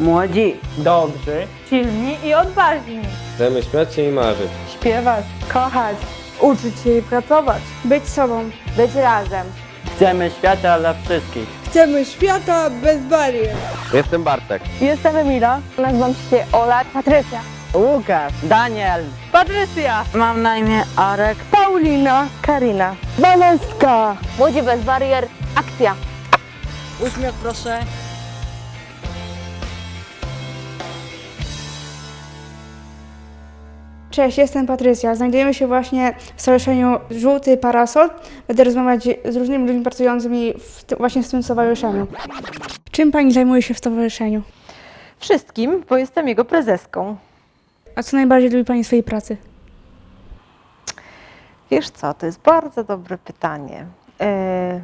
Młodzi, Dobrzy. silni i odważni. Chcemy śmiać się i marzyć. Śpiewać, kochać, Uczyć się i pracować. Być sobą. być razem. chcemy świata dla wszystkich. Chcemy świata bez barier. Jestem Bartek. Jestem Emila. Nazywam się Ola Patrycja. Łukasz, Daniel, Patrycja. mam na imię Arek. Paulina. Karina. Waneska. Młodzi bez barier. Akcja. Uśmiech proszę. Cześć, jestem Patrycja. Znajdujemy się właśnie w stowarzyszeniu Żółty Parasol. Będę rozmawiać z różnymi ludźmi pracującymi w, ty- właśnie w tym stowarzyszeniu. Czym pani zajmuje się w stowarzyszeniu? Wszystkim, bo jestem jego prezeską. A co najbardziej lubi pani w swojej pracy? Wiesz co, to jest bardzo dobre pytanie. E,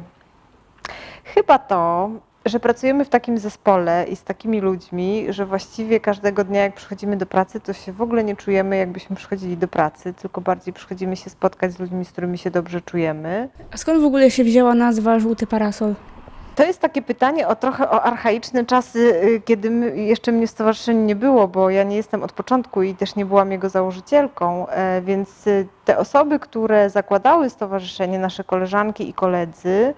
chyba to, że pracujemy w takim zespole i z takimi ludźmi, że właściwie każdego dnia, jak przychodzimy do pracy, to się w ogóle nie czujemy, jakbyśmy przychodzili do pracy, tylko bardziej przychodzimy się spotkać z ludźmi, z którymi się dobrze czujemy. A skąd w ogóle się wzięła nazwa Żółty Parasol? To jest takie pytanie o trochę o archaiczne czasy, y, kiedy my, jeszcze mnie w stowarzyszeniu nie było, bo ja nie jestem od początku i też nie byłam jego założycielką, e, więc y, te osoby, które zakładały stowarzyszenie, nasze koleżanki i koledzy,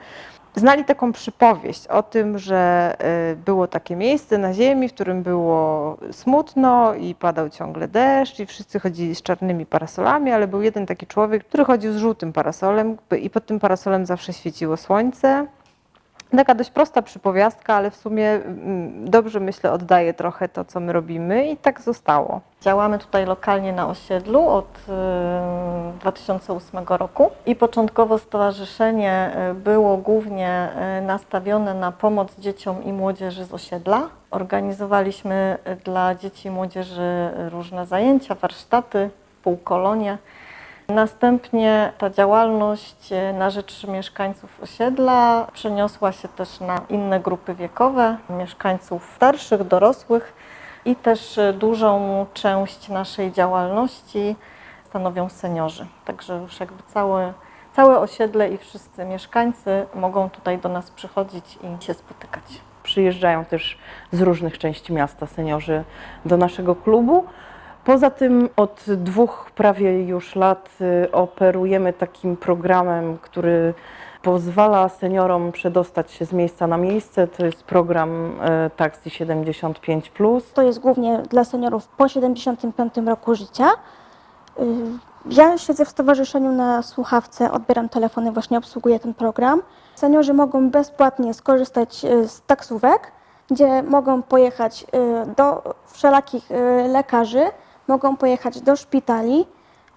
znali taką przypowieść o tym, że y, było takie miejsce na ziemi, w którym było smutno i padał ciągle deszcz i wszyscy chodzili z czarnymi parasolami, ale był jeden taki człowiek, który chodził z żółtym parasolem i pod tym parasolem zawsze świeciło słońce. Taka dość prosta przypowiastka, ale w sumie mm, dobrze myślę oddaje trochę to, co my robimy i tak zostało. Działamy tutaj lokalnie na osiedlu od y, 2008 roku i początkowo stowarzyszenie y, było głównie y, nastawione na pomoc dzieciom i młodzieży z osiedla. Organizowaliśmy y, dla dzieci i młodzieży różne zajęcia, warsztaty, półkolonie. Następnie ta działalność e, na rzecz mieszkańców osiedla przeniosła się też na inne grupy wiekowe, mieszkańców starszych, dorosłych i też e, dużą część naszej działalności stanowią seniorzy. Także już jakby całe, całe osiedle i wszyscy mieszkańcy mogą tutaj do nas przychodzić i się spotykać. Przyjeżdżają też z różnych części miasta seniorzy do naszego klubu. Poza tym od dwóch prawie już lat y, operujemy takim programem, który pozwala seniorom przedostać się z miejsca na miejsce. To jest program y, Taxi 75. To jest głównie dla seniorów po 75 roku życia. Y, Ja siedzę w stowarzyszeniu na słuchawce, odbieram telefony, właśnie obsługuję ten program. Seniorzy mogą bezpłatnie skorzystać y, z taksówek, gdzie mogą pojechać y, do wszelakich lekarzy, mogą pojechać do szpitali,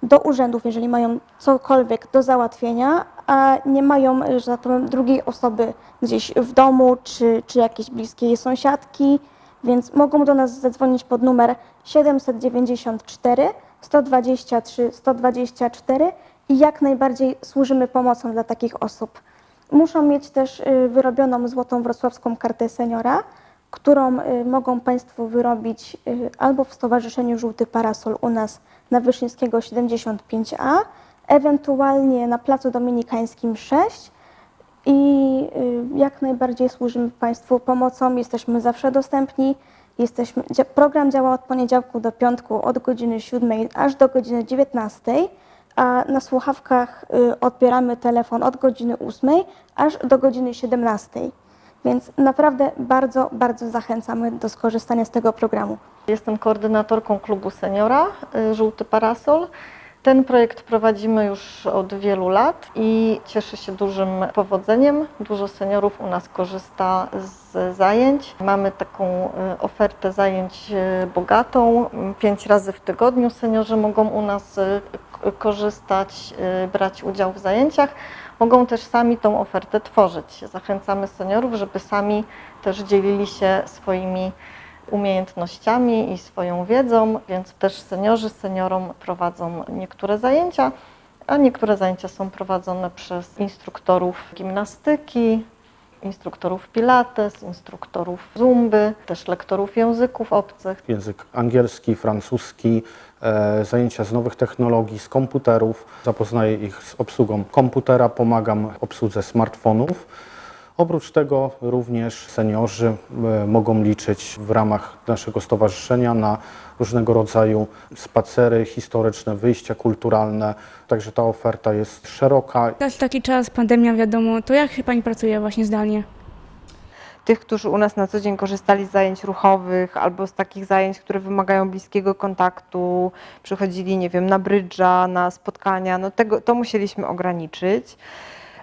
do urzędów, jeżeli mają cokolwiek do załatwienia, a nie mają, że tak powiem, drugiej osoby gdzieś w domu czy, czy jakiejś bliskiej sąsiadki, więc mogą do nas zadzwonić pod numer 794 123 124 i jak najbardziej służymy pomocą dla takich osób. Muszą mieć też y, wyrobioną złotą wrocławską kartę seniora, którą y, mogą Państwo wyrobić y, albo w Stowarzyszeniu Żółty Parasol u nas na Wyszyńskiego 75A, ewentualnie na Placu Dominikańskim 6 i jak najbardziej służymy Państwu pomocą. Jesteśmy zawsze dostępni. Jesteśmy, program działa od poniedziałku do piątku od godziny 7 aż do godziny 19, a na słuchawkach y, odbieramy telefon od godziny 8 aż do godziny 17. Więc naprawdę bardzo, bardzo zachęcamy do skorzystania z tego programu. Jestem koordynatorką klubu seniora y, Żółty Parasol. Ten projekt prowadzimy już od wielu lat i cieszy się dużym powodzeniem. Dużo seniorów u nas korzysta z zajęć. Mamy taką y, ofertę zajęć y, bogatą. Pięć razy w tygodniu seniorzy mogą u nas k- korzystać, brać udział w zajęciach. Mogą też sami tą ofertę tworzyć. Zachęcamy seniorów, żeby sami też dzielili się swoimi umiejętnościami i swoją wiedzą, więc też seniorzy seniorom prowadzą niektóre zajęcia, a niektóre zajęcia są prowadzone przez instruktorów gimnastyki, instruktorów pilates, instruktorów zumby, też lektorów języków obcych. język angielski, francuski, e, zajęcia z nowych technologii, z komputerów. Zapoznaję ich z obsługą komputera, pomagam obsłudze smartfonów. Oprócz tego również seniorzy e, mogą liczyć w ramach naszego stowarzyszenia na różnego rodzaju spacery historyczne, wyjścia kulturalne. Także ta oferta jest szeroka. Teraz taki czas, pandemia wiadomo, to jak się Pani pracuje właśnie zdalnie? tych, którzy u nas na co dzień korzystali z zajęć ruchowych albo z takich zajęć, które wymagają bliskiego kontaktu, przychodzili, nie wiem, na brydża, na spotkania, no tego, to musieliśmy ograniczyć.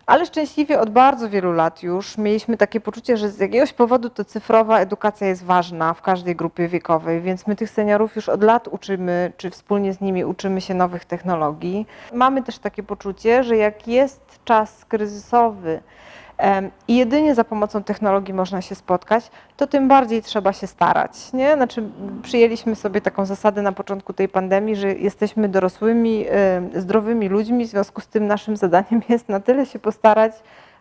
Ale szczęśliwie od bardzo wielu lat już mieliśmy takie poczucie, że z jakiegoś powodu to cyfrowa edukacja jest ważna w każdej grupie wiekowej, więc my tych seniorów już od lat uczymy, czy wspólnie z nimi uczymy się nowych technologii. Mamy też takie poczucie, że jak jest czas kryzysowy, i jedynie za pomocą technologii można się spotkać, to tym bardziej trzeba się starać. Nie? Znaczy, przyjęliśmy sobie taką zasadę na początku tej pandemii, że jesteśmy dorosłymi, zdrowymi ludźmi, w związku z tym naszym zadaniem jest na tyle się postarać,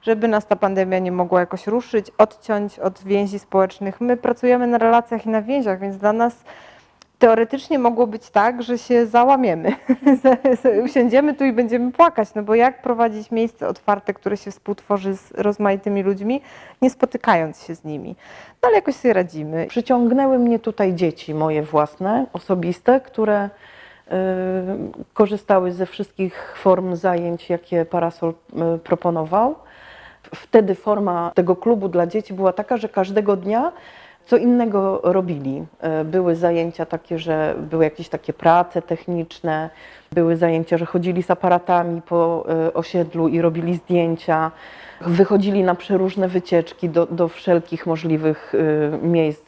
żeby nas ta pandemia nie mogła jakoś ruszyć, odciąć od więzi społecznych. My pracujemy na relacjach i na więziach, więc dla nas teoretycznie mogło być tak, że się załamiemy. Usiądziemy tu i będziemy płakać, no bo jak prowadzić miejsce otwarte, które się współtworzy z rozmaitymi ludźmi, nie spotykając się z nimi. No ale jakoś sobie radzimy. Przyciągnęły mnie tutaj dzieci moje własne, osobiste, które y, korzystały ze wszystkich form zajęć, jakie Parasol y, proponował. Wtedy forma tego klubu dla dzieci była taka, że każdego dnia co innego robili. Y, Były zajęcia takie, że były jakieś takie prace techniczne, były zajęcia, że chodzili z aparatami po y, osiedlu i robili zdjęcia. Wychodzili na przeróżne wycieczki do, do wszelkich możliwych y, miejsc.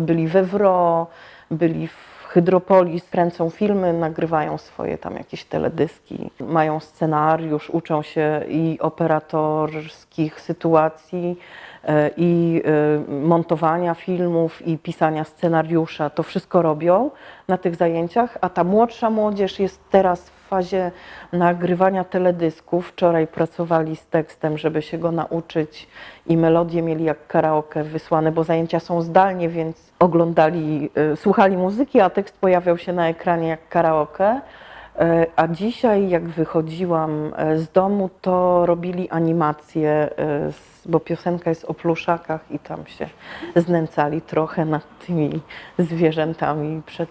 Byli we Wro, byli w Hydropolis, kręcą filmy, nagrywają swoje tam jakieś teledyski, mają scenariusz, uczą się i operatorskich sytuacji, e, i e, montowania filmów, i pisania scenariusza. To wszystko robią na tych zajęciach, a ta młodsza młodzież jest teraz w fazie nagrywania teledysków. Wczoraj pracowali z tekstem, żeby się go nauczyć i melodie mieli jak karaoke wysłane, bo zajęcia są zdalnie, więc oglądali, y, słuchali muzyki, a tekst pojawiał się na ekranie jak karaoke. E, A dzisiaj, jak wychodziłam e, z domu, to robili animacje, e, z- bo piosenka jest o pluszakach i tam się znęcali trochę nad tymi zwierzętami przed,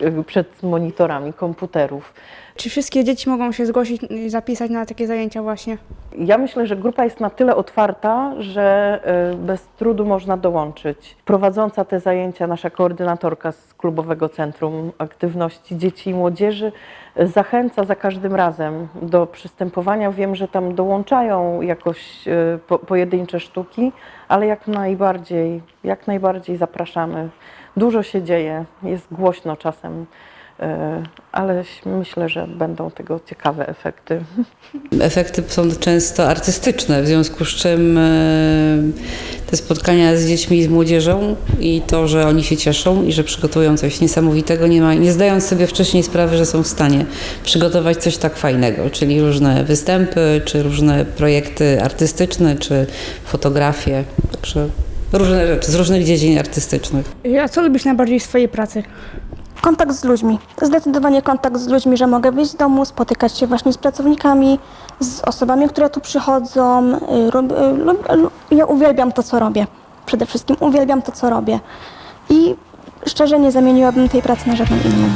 e, przed monitorami komputerów. Czy wszystkie dzieci mogą się zgłosić i zapisać na takie zajęcia właśnie? Ja myślę, że grupa jest na tyle otwarta, że y, bez trudu można dołączyć. Prowadząca te zajęcia, nasza koordynatorka z Klubowego Centrum Aktywności Dzieci i Młodzieży y, zachęca za każdym razem do przystępowania. Wiem, że tam dołączają jakoś y, po, pojedyncze sztuki, ale jak najbardziej, jak najbardziej zapraszamy. Dużo się dzieje, jest głośno czasem, y, ale myślę, że będą tego ciekawe efekty. Efekty są często artystyczne, w związku z czym e, te spotkania z dziećmi i z młodzieżą i to, że oni się cieszą i że przygotują coś niesamowitego, nie, ma, nie zdając sobie wcześniej sprawy, że są w stanie przygotować coś tak fajnego, czyli różne występy, czy różne projekty artystyczne, czy fotografie, także różne rzeczy z różnych dziedzin artystycznych. A co lubisz najbardziej w swojej pracy? Kontakt z ludźmi. Zdecydowanie kontakt z ludźmi, że mogę wyjść z domu, spotykać się właśnie z pracownikami, z osobami, które tu przychodzą. Y, y, lu- Ja uwielbiam to, co robię. Przede wszystkim uwielbiam to, co robię. I szczerze nie zamieniłabym tej pracy na żadną inną.